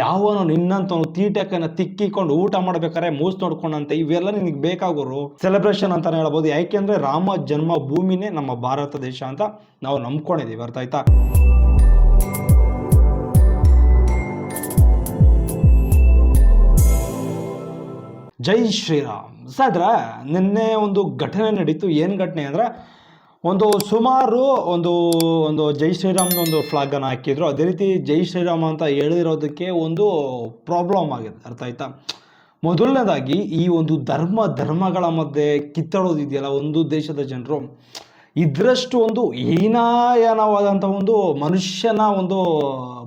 ಯಾವನು ನಿನ್ನಂತ ತೀಟಕನ ತಿಕ್ಕಿಕೊಂಡು ಊಟ ಮಾಡ್ಬೇಕಾರೆ ಮೂಸ್ ನೋಡ್ಕೊಂಡಂತೆ, ಇವೆಲ್ಲ ನಿನಗೆ ಬೇಕಾಗೋರು. ಸೆಲೆಬ್ರೇಷನ್ ಅಂತಾನೆ ಹೇಳ್ಬೋದು. ಯಾಕೆಂದ್ರೆ ರಾಮ ಜನ್ಮ ಭೂಮಿನೇ ನಮ್ಮ ಭಾರತ ದೇಶ ಅಂತ ನಾವು ನಂಬ್ಕೊಂಡಿದೀವಿ. ಅರ್ಥ ಜೈ ಶ್ರೀರಾಮ್. ಸಾದ್ರ, ನಿನ್ನೆ ಒಂದು ಘಟನೆ ನಡೀತು. ಏನು ಘಟನೆ ಅಂದ್ರೆ ಒಂದು ಸುಮಾರು ಒಂದು ಒಂದು ಜೈ ಶ್ರೀರಾಮ್ನ ಒಂದು ಫ್ಲಾಗನ್ನು ಹಾಕಿದ್ರು. ಅದೇ ರೀತಿ ಜೈ ಶ್ರೀರಾಮ್ ಅಂತ ಹೇಳಿರೋದಕ್ಕೆ ಒಂದು ಪ್ರಾಬ್ಲಮ್ ಆಗಿದೆ. ಅರ್ಥ ಆಯ್ತಾ? ಮೊದಲನೇದಾಗಿ ಈ ಒಂದು ಧರ್ಮ, ಧರ್ಮಗಳ ಮಧ್ಯೆ ಕಿತ್ತಾಡೋದಿದೆಯಲ್ಲ ಒಂದು ದೇಶದ ಜನರು, ಇದರಷ್ಟು ಒಂದು ಹೀನಾಯನವಾದಂಥ ಒಂದು ಮನುಷ್ಯನ ಒಂದು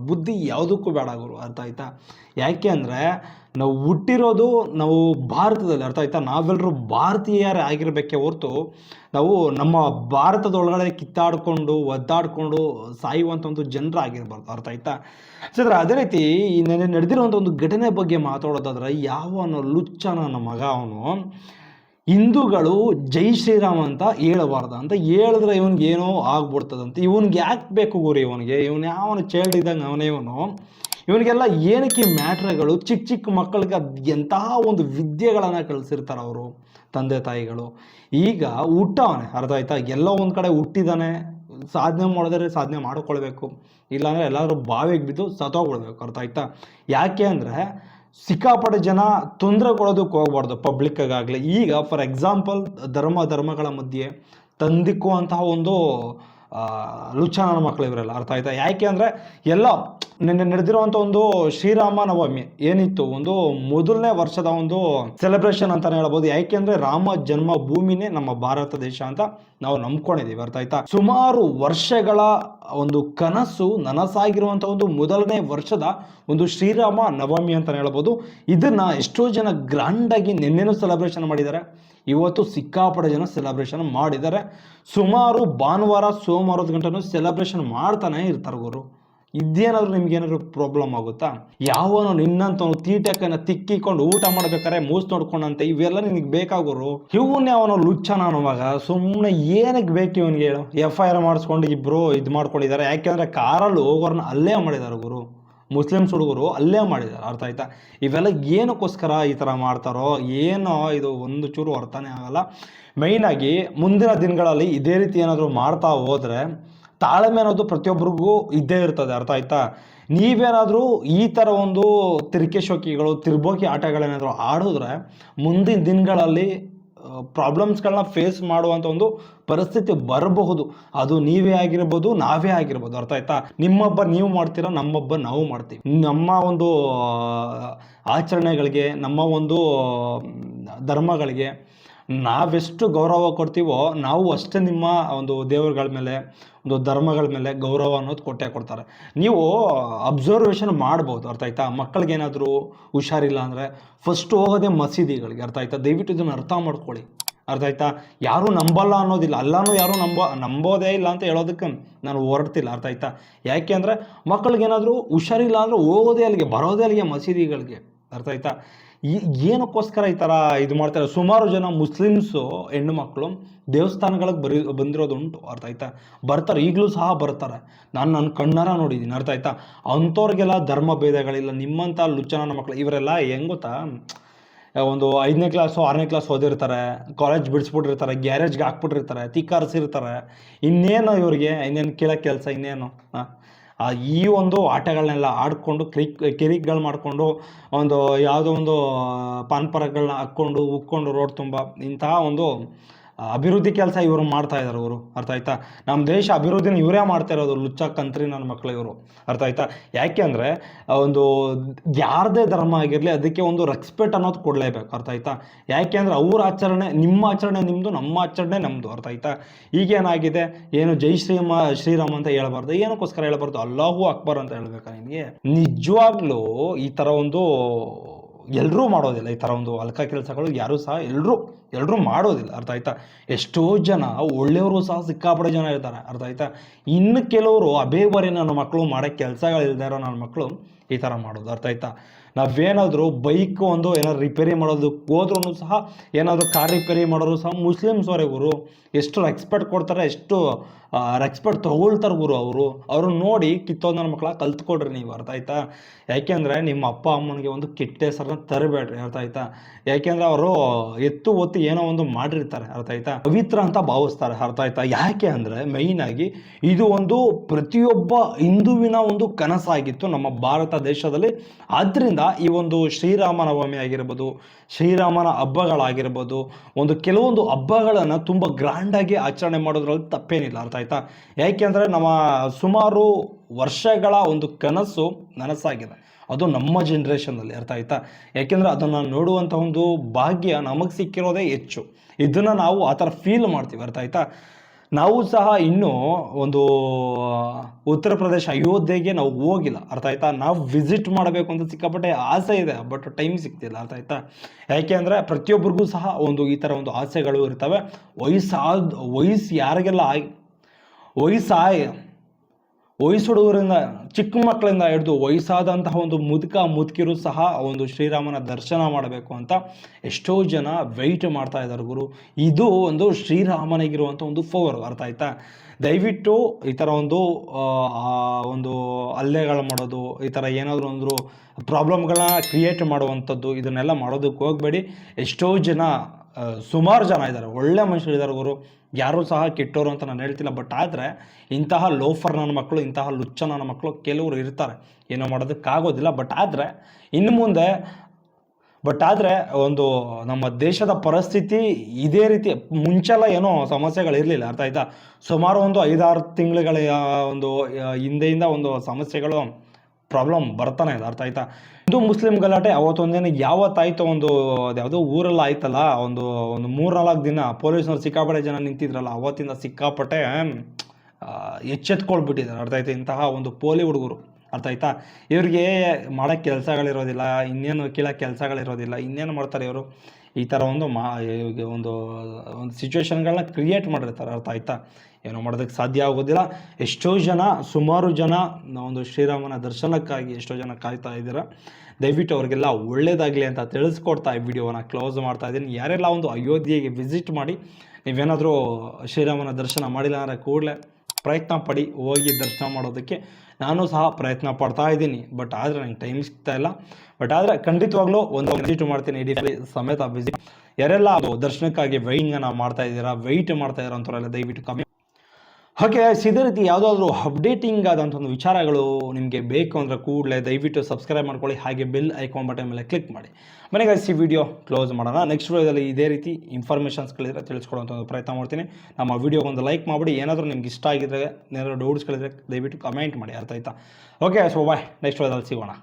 ಬುದ್ಧಿ ಯಾವುದಕ್ಕೂ ಬೇಡ ಗುರು, ಅರ್ಥ ಆಯ್ತಾ? ಯಾಕೆ ಅಂದರೆ ನಾವು ಹುಟ್ಟಿರೋದು ನಾವು ಭಾರತದಲ್ಲಿ, ಅರ್ಥ ಆಯ್ತಾ? ನಾವೆಲ್ಲರೂ ಭಾರತೀಯರೇ ಆಗಿರಬೇಕೆ ಹೊರತು ನಾವು ನಮ್ಮ ಭಾರತದೊಳಗಡೆ ಕಿತ್ತಾಡಿಕೊಂಡು, ಒದ್ದಾಡಿಕೊಂಡು ಸಾಯುವಂಥ ಒಂದು ಜನರಾಗಿರ್ಬಾರ್ದು, ಅರ್ಥ ಆಯ್ತಾ? ಸರ್ ಅದೇ ರೀತಿ ನೆನೆ ನಡೆದಿರುವಂಥ ಒಂದು ಘಟನೆ ಬಗ್ಗೆ ಮಾತಾಡೋದಾದ್ರೆ, ಯಾವನು ಲುಚ್ಚನ ನಮ್ಮ ಮಗ ಅವನು ಹಿಂದೂಗಳು ಜೈ ಶ್ರೀರಾಮ್ ಅಂತ ಹೇಳಬಾರ್ದು ಅಂತ ಹೇಳಿದ್ರೆ ಇವನ್ಗೆ ಏನೋ ಆಗ್ಬಿಡ್ತದಂತ. ಇವನ್ಗೆ ಯಾಕೆ ಬೇಕು ಗುರು ಇವನಿಗೆ? ಇವನು ಯಾವನು ಚೈಲ್ಡ್ ಇದ್ದಂಗೆ ಅವನೇ ಇವನು. ಇವನಿಗೆಲ್ಲ ಏನಕ್ಕೆ ಮ್ಯಾಟ್ರ್ಗಳು? ಚಿಕ್ಕ ಚಿಕ್ಕ ಮಕ್ಕಳಿಗೆ ಅದು ಎಂತಹ ಒಂದು ವಿದ್ಯೆಗಳನ್ನು ಕಲಿಸಿರ್ತಾರೆ ಅವರು, ತಂದೆ ತಾಯಿಗಳು. ಈಗ ಹುಟ್ಟವನೆ ಅರ್ಥ ಆಯ್ತಾ? ಎಲ್ಲ ಒಂದು ಕಡೆ ಹುಟ್ಟಿದಾನೆ. ಸಾಧನೆ ಮಾಡಿದ್ರೆ ಸಾಧನೆ ಮಾಡ್ಕೊಳ್ಬೇಕು. ಇಲ್ಲಾಂದರೆ ಎಲ್ಲರೂ ಬಾವಿಗೆ ಬಿದ್ದು ಸತ್ತೋಗ್ಬಿಡ್ಬೇಕು, ಅರ್ಥ ಆಯ್ತಾ? ಯಾಕೆ ಅಂದರೆ ಸಿಕ್ಕಾಪಟ್ಟೆ ಜನ ತೊಂದರೆ ಕೊಡೋದಕ್ಕೆ ಹೋಗ್ಬಾರ್ದು ಪಬ್ಲಿಕ್ಕಾಗಲಿ ಈಗ ಫಾರ್ ಎಕ್ಸಾಂಪಲ್ ಧರ್ಮ ಧರ್ಮಗಳ ಮಧ್ಯೆ ತಂದಿಕ್ಕುವಂತಹ ಒಂದು ಆ, ಲುಚ್ಚ ಮಕ್ಕಳು ಇವರೆಲ್ಲ ಅರ್ಥ ಆಯ್ತಾ? ಯಾಕೆ ಅಂದರೆ ಎಲ್ಲ ನಿನ್ನೆ ನಡೆದಿರುವಂಥ ಒಂದು ಶ್ರೀರಾಮ ನವಮಿ ಏನಿತ್ತು? ಒಂದು ಮೊದಲನೇ ವರ್ಷದ ಒಂದು ಸೆಲೆಬ್ರೇಷನ್ ಅಂತಾನೆ ಹೇಳ್ಬೋದು. ಯಾಕೆ ಅಂದರೆ ರಾಮ ಜನ್ಮ ಭೂಮಿನೇ ನಮ್ಮ ಭಾರತ ದೇಶ ಅಂತ ನಾವು ನಂಬ್ಕೊಂಡಿದೀವಿ ಅರ್ಥ ಆಯ್ತಾ? ಸುಮಾರು ವರ್ಷಗಳ ಒಂದು ಕನಸು ನನಸಾಗಿರುವಂಥ ಒಂದು ಮೊದಲನೇ ವರ್ಷದ ಒಂದು ಶ್ರೀರಾಮ ನವಮಿ ಅಂತಾನೆ ಹೇಳ್ಬೋದು. ಇದನ್ನ ಎಷ್ಟೋ ಜನ ಗ್ರ್ಯಾಂಡಾಗಿ ನಿನ್ನೆನೂ ಸೆಲೆಬ್ರೇಷನ್ ಮಾಡಿದ್ದಾರೆ. ಇವತ್ತು ಸಿಕ್ಕಾಪಟ್ಟೆ ಜನ ಸೆಲೆಬ್ರೇಷನ್ ಮಾಡಿದ್ದಾರೆ. ಸುಮಾರು ಭಾನುವಾರ ಸೋಮವಾರದ ಗಂಟನೂ ಸೆಲೆಬ್ರೇಷನ್ ಮಾಡ್ತಾನೆ ಇರ್ತಾರೆ ಗುರು. ಇದೇನಾದ್ರೂ ನಿಮ್ಗೇನಾದ್ರು ಪ್ರಾಬ್ಲಮ್ ಆಗುತ್ತಾ? ಯಾವನು ನಿನ್ನಂತವನು ತೀಟಕನ ತಿಕ್ಕಿಕೊಂಡು ಊಟ ಮಾಡ್ಬೇಕಾರೆ ಮೂಸ್ ನೋಡ್ಕೊಂಡಂತೆ, ಇವೆಲ್ಲ ನಿನಗೆ ಬೇಕಾಗೋರು ಇವನ್ನೇ ಅವನು ಲುಚ್ಚ ನಾನು ಮಗ ಸುಮ್ಮನೆ ಏನಕ್ಕೆ ಬೇಕು ಇವನಿಗೆ ಹೇಳು. ಎಫ್ ಐ ಆರ್ ಮಾಡಿಸ್ಕೊಂಡು ಇಬ್ರು ಇದು ಮಾಡ್ಕೊಂಡಿದ್ದಾರೆ. ಯಾಕೆಂದ್ರೆ ಕಾರಲ್ಲಿ ಹೋಗೋರನ್ನ ಅಲ್ಲೇ ಮಾಡಿದ್ದಾರೆ ಗುರು. ಮುಸ್ಲಿಮ್ಸ್ ಹುಡುಗರು ಅಲ್ಲೇ ಮಾಡಿದ್ದಾರೆ. ಅರ್ಥ ಆಯ್ತಾ? ಇವೆಲ್ಲ ಏನಕ್ಕೋಸ್ಕರ ಈ ಥರ ಮಾಡ್ತಾರೋ, ಏನೋ ಇದು ಒಂದು ಚೂರು ಅರ್ಥನೇ ಆಗಲ್ಲ. ಮೈನಾಗಿ ಮುಂದಿನ ದಿನಗಳಲ್ಲಿ ಇದೇ ರೀತಿ ಏನಾದರೂ ಮಾಡ್ತಾ ಹೋದರೆ ತಾಳ್ಮೆ ಅನ್ನೋದು ಪ್ರತಿಯೊಬ್ಬರಿಗೂ ಇದ್ದೇ ಇರ್ತದೆ. ಅರ್ಥ ಆಯ್ತಾ? ನೀವೇನಾದರೂ ಈ ಥರ ಒಂದು ತಿರುಕೆ ಶೋಕಿಗಳು, ತಿರ್ಬೋಕಿ ಆಟಗಳೇನಾದರೂ ಆಡಿದ್ರೆ ಮುಂದಿನ ದಿನಗಳಲ್ಲಿ ಪ್ರಾಬ್ಲಮ್ಸ್ಗಳನ್ನ ಫೇಸ್ ಮಾಡುವಂಥ ಒಂದು ಪರಿಸ್ಥಿತಿ ಬರಬಹುದು. ಅದು ನೀವೇ ಆಗಿರ್ಬೋದು, ನಾವೇ ಆಗಿರ್ಬೋದು. ಅರ್ಥ ಆಯ್ತಾ? ನಿಮ್ಮೊಬ್ಬ ನೀವು ಮಾಡ್ತೀರಾ, ನಮ್ಮೊಬ್ಬ ನಾವು ಮಾಡ್ತೀವಿ. ನಮ್ಮ ಒಂದು ಆಚರಣೆಗಳಿಗೆ, ನಮ್ಮ ಒಂದು ಧರ್ಮಗಳಿಗೆ ನಾವೆಷ್ಟು ಗೌರವ ಕೊಡ್ತೀವೋ ನಾವು ಅಷ್ಟೇ ನಿಮ್ಮ ಒಂದು ದೇವರುಗಳ ಮೇಲೆ, ಒಂದು ಧರ್ಮಗಳ ಮೇಲೆ ಗೌರವ ಅನ್ನೋದು ಕೊಟ್ಟೆ ಕೊಡ್ತಾರೆ. ನೀವು ಅಬ್ಸರ್ವೇಷನ್ ಮಾಡ್ಬೋದು, ಅರ್ಥ ಆಯ್ತಾ? ಮಕ್ಕಳಿಗೇನಾದರೂ ಹುಷಾರಿಲ್ಲ ಅಂದರೆ ಫಸ್ಟ್ ಹೋಗೋದೇ ಮಸೀದಿಗಳಿಗೆ, ಅರ್ಥ ಆಯ್ತಾ? ದಯವಿಟ್ಟು ಇದನ್ನು ಅರ್ಥ ಮಾಡ್ಕೊಳ್ಳಿ. ಅರ್ಥ ಆಯ್ತಾ? ಯಾರೂ ನಂಬಲ್ಲ ಅನ್ನೋದಿಲ್ಲ. ಅಲ್ಲಾನು ಯಾರೂ ನಂಬ, ನಂಬೋದೇ ಇಲ್ಲ ಅಂತ ಹೇಳೋದಕ್ಕೆ ನಾನು ಹೊರಡ್ತಿಲ್ಲ, ಅರ್ಥ ಆಯ್ತಾ? ಯಾಕೆ ಅಂದರೆ ಮಕ್ಕಳಿಗೇನಾದರೂ ಹುಷಾರಿಲ್ಲ ಅಂದರೆ ಹೋಗೋದೇ ಅಲ್ಲಿಗೆ, ಬರೋದೇ ಅಲ್ಲಿಗೆ ಮಸೀದಿಗಳಿಗೆ. ಅರ್ಥ ಆಯ್ತಾ? ಈ ಏನಕ್ಕೋಸ್ಕರ ಈ ಥರ ಇದು ಮಾಡ್ತಾರೆ? ಸುಮಾರು ಜನ ಮುಸ್ಲಿಮ್ಸು ಹೆಣ್ಣು ಮಕ್ಕಳು ದೇವಸ್ಥಾನಗಳಿಗೆ ಬರಿ ಬಂದಿರೋದು ಉಂಟು ಅರ್ಥ ಆಯ್ತಾ? ಬರ್ತಾರೆ, ಈಗಲೂ ಸಹ ಬರ್ತಾರೆ. ನಾನು ನನ್ನ ಕಣ್ಣಾರ ನೋಡಿದ್ದೀನಿ ಅರ್ಥ ಆಯ್ತಾ? ಅಂಥವ್ರಿಗೆಲ್ಲ ಧರ್ಮ ಭೇದಗಳಿಲ್ಲ, ನಿಮ್ಮಂಥ ಲುಚ್ಚನ ಮಕ್ಕಳು ಇವರೆಲ್ಲ ಹೆಂಗ್ ಗೊತ್ತಾ? ಒಂದು ಐದನೇ ಕ್ಲಾಸು, ಆರನೇ ಕ್ಲಾಸ್ ಓದಿರ್ತಾರೆ, ಕಾಲೇಜ್ ಬಿಡಿಸ್ಬಿಟ್ಟಿರ್ತಾರೆ, ಗ್ಯಾರೇಜ್ಗೆ ಹಾಕ್ಬಿಟ್ಟಿರ್ತಾರೆ, ತಿಕ್ಕಾರಿಸಿರ್ತಾರೆ. ಇನ್ನೇನು ಇವರಿಗೆ? ಇನ್ನೇನು ಕೇಳೋ ಕೆಲಸ, ಇನ್ನೇನು? ಹಾಂ? ಈ ಒಂದು ಆಟಗಳನ್ನೆಲ್ಲ ಆಡ್ಕೊಂಡು ಕ್ರಿಕ್, ಕಿರಿಕ್ಗಳು ಮಾಡಿಕೊಂಡು ಒಂದು ಯಾವುದೋ ಒಂದು ಪಾನ್ ಪರಾಗಗಳನ್ನ ಹಾಕ್ಕೊಂಡು ಉಕ್ಕೊಂಡು ರೋಡ್ ತುಂಬ ಇಂತಹ ಒಂದು ಅಭಿವೃದ್ಧಿ ಕೆಲಸ ಇವರು ಮಾಡ್ತಾ ಇದ್ದಾರೆ ಇವರು. ಅರ್ಥ ಆಯ್ತಾ? ನಮ್ಮ ದೇಶ ಅಭಿವೃದ್ಧಿನ ಇವರೇ ಮಾಡ್ತಾ ಇರೋದು, ಲುಚ್ಚ ಕಂತ್ರಿ ನನ್ನ ಮಕ್ಕಳು ಇವರು. ಅರ್ಥ ಆಯ್ತಾ? ಯಾಕೆ ಅಂದರೆ ಒಂದು ಯಾರದೇ ಧರ್ಮ ಆಗಿರಲಿ ಅದಕ್ಕೆ ಒಂದು ರೆಸ್ಪೆಕ್ಟ್ ಅನ್ನೋದು ಕೊಡಲೇಬೇಕು. ಅರ್ಥ ಆಯ್ತಾ? ಯಾಕೆ ಅಂದರೆ ಅವ್ರ ಆಚರಣೆ, ನಿಮ್ಮ ಆಚರಣೆ ನಿಮ್ಮದು ನಮ್ಮ ಆಚರಣೆ ನಮ್ಮದು ಅರ್ಥ ಆಯ್ತಾ? ಈಗೇನಾಗಿದೆ? ಏನು ಜೈ ಶ್ರೀಮ ಶ್ರೀರಾಮ್ ಅಂತ ಹೇಳ್ಬಾರ್ದು? ಏನಕ್ಕೋಸ್ಕರ ಹೇಳಬಾರ್ದು? ಅಲ್ಲಾಹು ಅಕ್ಬರ್ ಅಂತ ಹೇಳಬೇಕಾ ನಿಮಗೆ? ನಿಜವಾಗ್ಲೂ ಈ ಥರ ಒಂದು ಎಲ್ಲರೂ ಮಾಡೋದಿಲ್ಲ ಈ ಥರ ಒಂದು ಅಲ್ಕ ಕೆಲಸಗಳು, ಯಾರೂ ಸಹ ಎಲ್ಲರೂ ಎಲ್ಲರೂ ಮಾಡೋದಿಲ್ಲ. ಅರ್ಥ ಆಯ್ತಾ? ಎಷ್ಟೋ ಜನ, ಒಳ್ಳೆಯವರು ಸಹ ಸಿಕ್ಕಾಪಡೆ ಜನ ಇರ್ತಾರೆ. ಅರ್ಥ ಆಯ್ತಾ? ಇನ್ನು ಕೆಲವರು ಅಬೇಬರಿ ನನ್ನ ಮಕ್ಕಳು, ಮಾಡೋ ಕೆಲಸಗಳಿಲ್ದೇ ಇರೋ ನನ್ನ ಮಕ್ಕಳು ಈ ಥರ ಮಾಡೋದು. ಅರ್ಥ ಆಯ್ತಾ? ನಾವೇನಾದರೂ ಬೈಕ್ ಒಂದು ಏನಾದ್ರು ರಿಪೇರಿ ಮಾಡೋದಕ್ಕೆ ಹೋದ್ರೂ ಸಹ ಏನಾದರೂ ಕಾರ್ ರಿಪೇರಿ ಮಾಡೋರು ಸಹ ಮುಸ್ಲಿಮ್ಸ್ ಅವರೇ ಗುರು. ಎಷ್ಟು ರೆಕ್ಸ್ಪೆಕ್ಟ್ ಕೊಡ್ತಾರೆ, ಎಷ್ಟು ರೆಕ್ಸ್ಪೆಕ್ಟ್ ತೊಗೊಳ್ತಾರೆ ಗುರು ಅವರು. ಅವರು ನೋಡಿ ಕಿತ್ತೋದು ನನ್ನ ಮಕ್ಕಳ ಕಲ್ತ್ಕೊಡ್ರಿ ನೀವು, ಅರ್ಥ ಆಯ್ತಾ? ಯಾಕೆಂದರೆ ನಿಮ್ಮ ಅಪ್ಪ ಅಮ್ಮನಿಗೆ ಒಂದು ಕೆಟ್ಟ ಹೆಸರನ್ನ ತರಬೇಡ್ರಿ, ಅರ್ಥ ಆಯ್ತಾ? ಯಾಕೆಂದ್ರೆ ಅವರು ಎತ್ತು ಒತ್ತು ಏನೋ ಒಂದು ಮಾಡಿರ್ತಾರೆ, ಅರ್ಥ ಆಯ್ತಾ? ಪವಿತ್ರ ಅಂತ ಭಾವಿಸ್ತಾರೆ, ಅರ್ಥ ಆಯ್ತಾ? ಯಾಕೆ ಅಂದರೆ ಆಗಿ ಇದು ಒಂದು ಪ್ರತಿಯೊಬ್ಬ ಹಿಂದುವಿನ ಒಂದು ಕನಸಾಗಿತ್ತು ನಮ್ಮ ಭಾರತ ದೇಶದಲ್ಲಿ. ಆದ್ದರಿಂದ ಈ ಒಂದು ಶ್ರೀರಾಮನವಮಿ ಆಗಿರ್ಬೋದು, ಶ್ರೀರಾಮನ ಹಬ್ಬಗಳಾಗಿರ್ಬೋದು, ಒಂದು ಕೆಲವೊಂದು ಹಬ್ಬಗಳನ್ನು ತುಂಬ ಗ್ರ್ಯಾಂಡಾಗಿ ಆಚರಣೆ ಮಾಡೋದ್ರಲ್ಲಿ ತಪ್ಪೇನಿಲ್ಲ, ಅರ್ಥ ಆಯ್ತಾ? ಯಾಕೆಂದರೆ ನಮ್ಮ ಸುಮಾರು ವರ್ಷಗಳ ಒಂದು ಕನಸು ನನಸಾಗಿದೆ. ಅದು ನಮ್ಮ ಜನ್ರೇಷನಲ್ಲಿ ಅರ್ಥ ಆಯ್ತಾ? ಯಾಕೆಂದರೆ ಅದನ್ನು ನೋಡುವಂಥ ಒಂದು ಭಾಗ್ಯ ನಮಗೆ ಸಿಕ್ಕಿರೋದೇ ಹೆಚ್ಚು. ಇದನ್ನು ನಾವು ಆ ಥರ ಫೀಲ್ ಮಾಡ್ತೀವಿ, ಅರ್ಥ ಆಯ್ತಾ? ನಾವು ಸಹ ಇನ್ನೂ ಒಂದು ಉತ್ತರ ಪ್ರದೇಶ ಅಯೋಧ್ಯೆಗೆ ನಾವು ಹೋಗಿಲ್ಲ. ಅರ್ಥ ಆಯ್ತಾ? ನಾವು ವಿಸಿಟ್ ಮಾಡಬೇಕು ಅಂತ ಸಿಕ್ಕಾಪಟ್ಟೆ ಆಸೆ ಇದೆ ಬಟ್ ಟೈಮ್ ಸಿಗ್ತಿಲ್ಲ. ಅರ್ಥ ಆಯ್ತಾ? ಯಾಕೆ ಅಂದರೆ ಪ್ರತಿಯೊಬ್ಬರಿಗೂ ಸಹ ಒಂದು ಈ ಥರ ಒಂದು ಆಸೆಗಳು ಇರ್ತವೆ. ವಯಸ್ಸಾದ, ವಯಸ್ಸು ಯಾರಿಗೆಲ್ಲ ಆಗಿ ವಯಸ್ಸಾಯ ವಯಸ್ಸು ಹುಡುಗರಿಂದ ಚಿಕ್ಕ ಮಕ್ಕಳಿಂದ ಹಿಡಿದು ವಯಸ್ಸಾದಂತಹ ಒಂದು ಮುದುಕ ಮುದುಕಿರು ಸಹ ಒಂದು ಶ್ರೀರಾಮನ ದರ್ಶನ ಮಾಡಬೇಕು ಅಂತ ಎಷ್ಟೋ ಜನ ವೆಯ್ಟ್ ಮಾಡ್ತಾ ಇದ್ದಾರೆ ಗುರು. ಇದು ಒಂದು ಶ್ರೀರಾಮನಿಗಿರುವಂಥ ಒಂದು ಫೋರ್ ಅರ್ಥ ಆಯ್ತಾ? ದಯವಿಟ್ಟು ಈ ಥರ ಒಂದು ಒಂದು ಹಲ್ಲೆಗಳು ಮಾಡೋದು, ಈ ಥರ ಏನಾದರೂ ಒಂದು ಪ್ರಾಬ್ಲಮ್ಗಳನ್ನ ಕ್ರಿಯೇಟ್ ಮಾಡುವಂಥದ್ದು, ಇದನ್ನೆಲ್ಲ ಮಾಡೋದಕ್ಕೆ ಹೋಗಬೇಡಿ. ಎಷ್ಟೋ ಜನ ಸುಮಾರು ಜನ ಇದ್ದಾರೆ ಒಳ್ಳೆ ಮನುಷ್ಯರು ಇದ್ದಾರೆ ಗುರು. ಯಾರೂ ಸಹ ಕೆಟ್ಟೋರು ಅಂತ ನಾನು ಹೇಳ್ತಿಲ್ಲ. ಬಟ್ ಆದರೆ ಇಂತಹ ಲೋಫರ್ ನನ್ನ ಮಕ್ಕಳು ಇಂತಹ ಲುಚ್ಚ ನನ್ನ ಮಕ್ಕಳು ಕೆಲವರು ಇರ್ತಾರೆ. ಏನೋ ಮಾಡೋದಕ್ಕಾಗೋದಿಲ್ಲ. ಬಟ್ ಆದರೆ, ಇನ್ನು ಮುಂದೆ ಬಟ್ ಆದರೆ ಒಂದು ನಮ್ಮ ದೇಶದ ಪರಿಸ್ಥಿತಿ ಇದೇ ರೀತಿ, ಮುಂಚೆಲ್ಲ ಏನೋ ಸಮಸ್ಯೆಗಳಿರಲಿಲ್ಲ ಅರ್ಥ ಆಯ್ತಾ? ಸುಮಾರು ಒಂದು ಐದಾರು ತಿಂಗಳುಗಳ ಒಂದು ಹಿಂದೆಯಿಂದ ಒಂದು ಸಮಸ್ಯೆಗಳು ಪ್ರಾಬ್ಲಮ್ ಬರ್ತಾನೆ ಇದೆ, ಅರ್ಥ ಆಯ್ತಾ? ಇದು ಮುಸ್ಲಿಂ ಗಲಾಟೆ ಅವತ್ತೊಂದಿನ ಯಾವತ್ತಾಯ್ತು ಒಂದು ಯಾವುದೋ ಊರೆಲ್ಲ ಆಯ್ತಲ್ಲ, ಒಂದು ಒಂದು ಮೂರ್ನಾಲ್ಕು ದಿನ ಪೊಲೀಸ್ನವ್ರು ಸಿಕ್ಕಾಪಟ್ಟೆ ಜನ ನಿಂತಿದ್ರಲ್ಲ, ಅವತ್ತಿಂದ ಸಿಕ್ಕಾಪಟ್ಟೆ ಎಚ್ಚೆತ್ಕೊಳ್ಬಿಟ್ಟಿದ್ದಾರೆ, ಅರ್ಥ ಆಯ್ತಾ? ಇಂತಹ ಒಂದು ಪೋಲಿ ಹುಡುಗರು, ಅರ್ಥ ಆಯ್ತಾ? ಇವ್ರಿಗೆ ಮಾಡೋ ಕೆಲಸಗಳಿರೋದಿಲ್ಲ, ಇನ್ನೇನು ಕೀಳಕ್ಕೆ ಕೆಲಸಗಳಿರೋದಿಲ್ಲ, ಇನ್ನೇನು ಮಾಡ್ತಾರೆ ಇವರು? ಈ ಥರ ಒಂದು ಮಾ ಒಂದು ಒಂದು ಸಿಚುವೇಶನ್ಗಳನ್ನ ಕ್ರಿಯೇಟ್ ಮಾಡಿರ್ತಾರೆ, ಅರ್ಥ ಆಯ್ತಾ? ಏನೋ ಮಾಡೋದಕ್ಕೆ ಸಾಧ್ಯ ಆಗೋದಿಲ್ಲ. ಎಷ್ಟೋ ಜನ, ಸುಮಾರು ಜನ ಒಂದು ಶ್ರೀರಾಮನ ದರ್ಶನಕ್ಕಾಗಿ ಎಷ್ಟೋ ಜನ ಕಾಯ್ತಾ ಇದ್ದೀರ. ದಯವಿಟ್ಟು ಅವ್ರಿಗೆಲ್ಲ ಒಳ್ಳೇದಾಗಲಿ ಅಂತ ತಿಳಿಸ್ಕೊಡ್ತಾ ಈ ವಿಡಿಯೋನ ಕ್ಲೋಸ್ ಮಾಡ್ತಾ ಇದ್ದೀನಿ. ಯಾರೆಲ್ಲ ಒಂದು ಅಯೋಧ್ಯೆಗೆ ವಿಸಿಟ್ ಮಾಡಿ, ನೀವೇನಾದರೂ ಶ್ರೀರಾಮನ ದರ್ಶನ ಮಾಡಿಲ್ಲ ಅಂದರೆ ಕೂಡಲೇ ಪ್ರಯತ್ನ ಪಡಿ, ಹೋಗಿ ದರ್ಶನ ಮಾಡೋದಕ್ಕೆ. ನಾನು ಸಹ ಪ್ರಯತ್ನ ಪಡ್ತಾ ಇದ್ದೀನಿ. ಬಟ್ ಆದರೆ ನಂಗೆ ಟೈಮ್ ಸಿಗ್ತಾ ಇಲ್ಲ. ಬಟ್ ಆದರೆ ಖಂಡಿತವಾಗ್ಲೂ ಒಂದು ವಿಸಿಟ್ ಮಾಡ್ತೀನಿ ಇಡೀ ಸಮೇತ ವಿಸಿಟ್ ಯಾರೆಲ್ಲ ಅದು ದರ್ಶನಕ್ಕಾಗಿ ವೈಟಿಂಗನ್ನು ಮಾಡ್ತಾ ಇದ್ದೀರಾ ವೆಯ್ಟ್ ಮಾಡ್ತಾ ಇದ್ದೀರಾ ಅಂತವರೆಲ್ಲ ದಯವಿಟ್ಟು ಕಮ್ಮಿ ಹಾಗೆ ಇದೇ ರೀತಿ ಯಾವುದಾದ್ರೂ ಅಪ್ಡೇಟಿಂಗ್ ಆದಂಥ ಒಂದು ವಿಚಾರಗಳು ನಿಮಗೆ ಬೇಕು ಅಂದರೆ ಕೂಡಲೇ ದಯವಿಟ್ಟು ಸಬ್ಸ್ಕ್ರೈಬ್ ಮಾಡ್ಕೊಳ್ಳಿ. ಹಾಗೆ ಬೆಲ್ ಐಕಾನ್ ಬಟನ್ ಮೇಲೆ ಕ್ಲಿಕ್ ಮಾಡಿ. ಮನೆಗೆ ಈ ವಿಡಿಯೋ ಕ್ಲೋಸ್ ಮಾಡೋಣ. ನೆಕ್ಸ್ಟ್ ವಿಡಿಯೋದಲ್ಲಿ ಇದೇ ರೀತಿ ಇನ್ಫಾರ್ಮೇಷನ್ಸ್ಗಳಿದ್ರೆ ತಿಳಿಸ್ಕೊಡುವಂಥ ಒಂದು ಪ್ರಯತ್ನ ಮಾಡ್ತೀನಿ. ನಮ್ಮ ವಿಡಿಯೋಗೆ ಒಂದು ಲೈಕ್ ಮಾಡಿಬಿಡಿ. ಏನಾದರೂ ನಿಮ್ಗೆ ಇಷ್ಟ ಆಗಿದ್ರೆ, ಏನಾದರೂ ಡೌಟ್ಸ್ಗಳಿದ್ರೆ ದಯವಿಟ್ಟು ಕಮೆಂಟ್ ಮಾಡಿ. ಅರ್ಥ ಆಯ್ತಾ? ಓಕೆ ಸೊ ಬಾಯ್ ನೆಕ್ಸ್ಟ್ ವಿಡಿಯೋದಲ್ಲಿ ಸಿಗೋಣ.